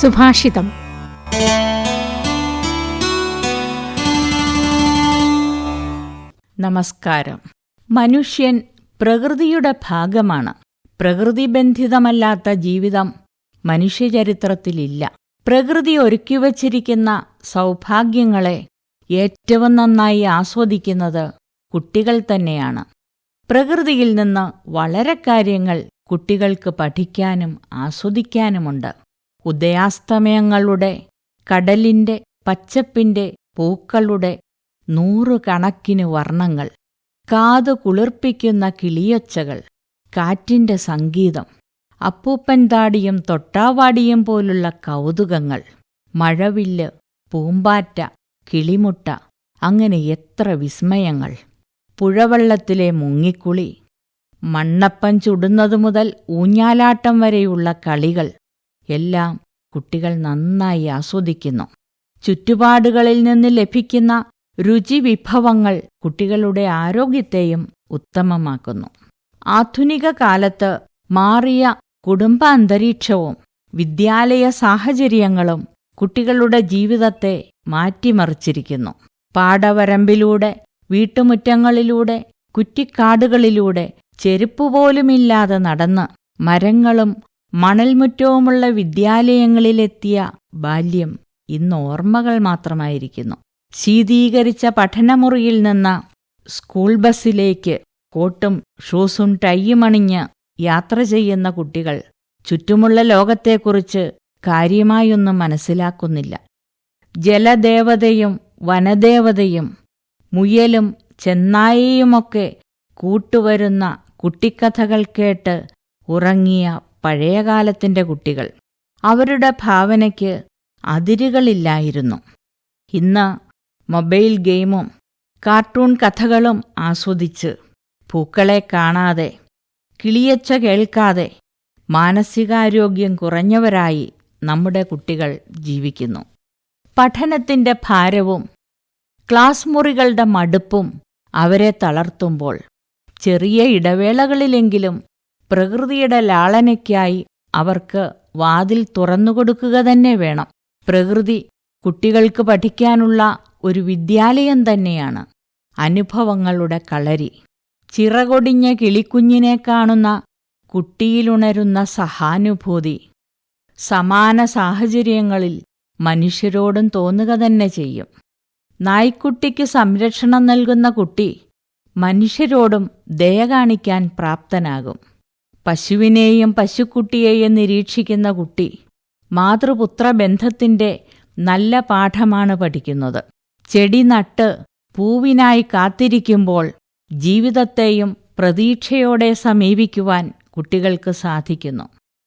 സുഭാഷിതം. നമസ്കാരം. മനുഷ്യൻ പ്രകൃതിയുടെ ഭാഗമാണ്. പ്രകൃതിബന്ധിതമല്ലാത്ത ജീവിതം മനുഷ്യചരിത്രത്തിലില്ല. പ്രകൃതി ഒരുക്കിവച്ചിരിക്കുന്ന സൗഭാഗ്യങ്ങളെ ഏറ്റവും നന്നായി ആസ്വദിക്കുന്നത് കുട്ടികൾ തന്നെയാണ്. പ്രകൃതിയിൽ നിന്ന് വളരെ കാര്യങ്ങൾ കുട്ടികൾക്ക് പഠിക്കാനും ആസ്വദിക്കാനുമുണ്ട്. ഉദയാസ്തമയങ്ങളുടെ കടലിന്റെ പച്ചപ്പിന്റെ പൂക്കളുടെ നൂറുകണക്കിന് വർണങ്ങൾ കാതു കുളിർപ്പിക്കുന്ന കിളിയൊച്ചകൾ കാറ്റിന്റെ സംഗീതം അപ്പൂപ്പൻ താടിയും തൊട്ടാവാടിയും പോലുള്ള കൗതുകങ്ങൾ മഴവില്ല് പൂമ്പാറ്റ കിളിമുട്ട അങ്ങനെ എത്ര വിസ്മയങ്ങൾ. പുഴവെള്ളത്തിലെ മുങ്ങിക്കുളി മണ്ണപ്പം ചുടുന്നതു മുതൽ ഊഞ്ഞാലാട്ടം വരെയുള്ള കളികൾ എല്ലാം കുട്ടികൾ നന്നായി ആസ്വദിക്കുന്നു. ചുറ്റുപാടുകളിൽ നിന്ന് ലഭിക്കുന്ന രുചിവിഭവങ്ങൾ കുട്ടികളുടെ ആരോഗ്യത്തെയും ഉത്തമമാക്കുന്നു. ആധുനിക കാലത്ത് മാറിയ കുടുംബ അന്തരീക്ഷവും വിദ്യാലയ സാഹചര്യങ്ങളും കുട്ടികളുടെ ജീവിതത്തെ മാറ്റിമറിച്ചിരിക്കുന്നു. പാടവരമ്പിലൂടെ വീട്ടുമുറ്റങ്ങളിലൂടെ കുറ്റിക്കാടുകളിലൂടെ ചെരുപ്പുപോലുമില്ലാതെ നടന്ന് മരങ്ങളും മണൽമുറ്റവുമുള്ള വിദ്യാലയങ്ങളിലെത്തിയ ബാല്യം ഇന്ന് ഓർമ്മകൾ മാത്രമായിരിക്കുന്നു. ശീതീകരിച്ച പഠനമുറിയിൽ നിന്ന് സ്കൂൾ ബസ്സിലേക്ക് കോട്ടും ഷൂസും ടൈയുമണിഞ്ഞ് യാത്ര ചെയ്യുന്ന കുട്ടികൾ ചുറ്റുമുള്ള ലോകത്തെക്കുറിച്ച് കാര്യമായൊന്നും മനസ്സിലാക്കുന്നില്ല. ജലദേവതയും വനദേവതയും മുയലും ചെന്നായയുമൊക്കെ കൂട്ടുവരുന്ന കുട്ടിക്കഥകൾ കേട്ട് ഉറങ്ങിയ പഴയകാലത്തിന്റെ കുട്ടികൾ. അവരുടെ ഭാവനയ്ക്ക് അതിരുകളില്ലായിരുന്നു. ഇന്ന് മൊബൈൽ ഗെയിമും കാർട്ടൂൺ കഥകളും ആസ്വദിച്ച് പൂക്കളെ കാണാതെ കിളിയച്ച കേൾക്കാതെ മാനസികാരോഗ്യം കുറഞ്ഞവരായി നമ്മുടെ കുട്ടികൾ ജീവിക്കുന്നു. പഠനത്തിന്റെ ഭാരവും ക്ലാസ് മുറികളുടെ മടുപ്പും അവരെ തളർത്തുമ്പോൾ ചെറിയ ഇടവേളകളിലെങ്കിലും പ്രകൃതിയുടെ ലാളനയ്ക്കായി അവർക്ക് വാതിൽ തുറന്നുകൊടുക്കുക തന്നെ വേണം. പ്രകൃതി കുട്ടികൾക്ക് പഠിക്കാനുള്ള ഒരു വിദ്യാലയം തന്നെയാണ്. അനുഭവങ്ങളുടെ കളരി. ചിറകൊടിഞ്ഞ കിളിക്കുഞ്ഞിനെ കാണുന്ന കുട്ടിയിലുണരുന്ന സഹാനുഭൂതി. സമാന സാഹചര്യങ്ങളിൽ മനുഷ്യരോടും തോന്നുക തന്നെ ചെയ്യും. നായ്ക്കുട്ടിക്ക് സംരക്ഷണം നൽകുന്ന കുട്ടി മനുഷ്യരോടും ദയ കാണിക്കാൻ പ്രാപ്തനാകും. പശുവിനെയും പശുക്കുട്ടിയെയും നിരീക്ഷിക്കുന്ന കുട്ടി മാതൃപുത്ര ബന്ധത്തിന്റെ നല്ല പാഠമാണ് പഠിക്കുന്നത്. ചെടി നട്ട് പൂവിനായി കാത്തിരിക്കുമ്പോൾ ജീവിതത്തെയും പ്രതീക്ഷയോടെ സമീപിക്കുവാൻ കുട്ടികൾക്ക് സാധിക്കുന്നു.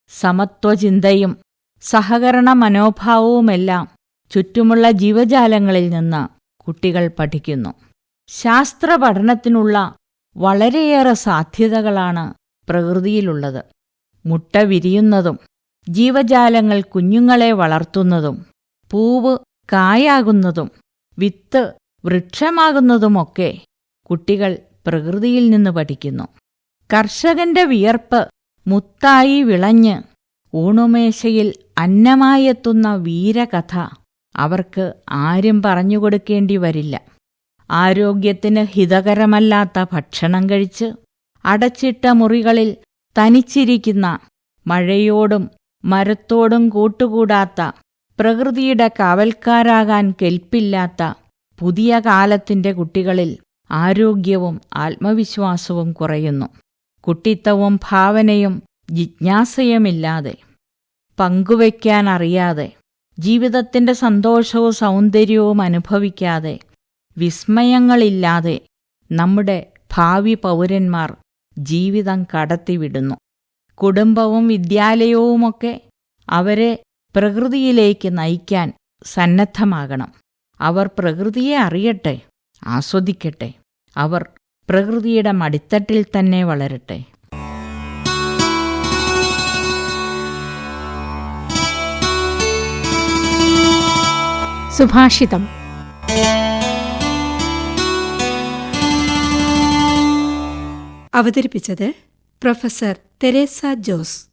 സമത്വചിന്തയും സഹകരണ മനോഭാവവുമെല്ലാം ചുറ്റുമുള്ള ജീവജാലങ്ങളിൽ നിന്ന് കുട്ടികൾ പഠിക്കുന്നു. ശാസ്ത്ര പഠനത്തിനുള്ള വളരെയേറെ സാധ്യതകളാണ് പ്രകൃതിയിലുള്ളത്. മുട്ട വിരിയുന്നതും ജീവജാലങ്ങൾ കുഞ്ഞുങ്ങളെ വളർത്തുന്നതും പൂവ് കായാകുന്നതും വിത്ത് വൃക്ഷമാകുന്നതുമൊക്കെ കുട്ടികൾ പ്രകൃതിയിൽ നിന്ന് പഠിക്കുന്നു. കർഷകന്റെ വിയർപ്പ് മുത്തായി വിളഞ്ഞ് ഊണുമേശയിൽ അന്നമായെത്തുന്ന വീരകഥ അവർക്ക് ആരും പറഞ്ഞുകൊടുക്കേണ്ടി വരില്ല. ആരോഗ്യത്തിന് ഹിതകരമല്ലാത്ത ഭക്ഷണം കഴിച്ച് അടച്ചിട്ട മുറികളിൽ തനിച്ചിരിക്കുന്ന മഴയോടും മരത്തോടും കൂട്ടുകൂടാത്ത പ്രകൃതിയുടെ കാവൽക്കാരാകാൻ കെൽപ്പില്ലാത്ത പുതിയ കാലത്തിന്റെ കുട്ടികളിൽ ആരോഗ്യവും ആത്മവിശ്വാസവും കുറയുന്നു. കുട്ടിത്തവും ഭാവനയും ജിജ്ഞാസയുമില്ലാതെ പങ്കുവയ്ക്കാൻ അറിയാതെ ജീവിതത്തിന്റെ സന്തോഷവും സൗന്ദര്യവും അനുഭവിക്കാതെ വിസ്മയങ്ങളില്ലാതെ നമ്മുടെ ഭാവി പൗരന്മാർ ജീവിതം കടത്തിവിടുന്നു. കുടുംബവും വിദ്യാലയവുമൊക്കെ അവരെ പ്രകൃതിയിലേക്ക് നയിക്കാൻ സന്നദ്ധമാകണം. അവർ പ്രകൃതിയെ അറിയട്ടെ ആസ്വദിക്കട്ടെ. അവർ പ്രകൃതിയുടെ മടിത്തട്ടിൽ തന്നെ വളരട്ടെ. സുഭാഷിതം. അവതരിപ്പിച്ചത് പ്രൊഫസർ തെരേസ ജോസ്.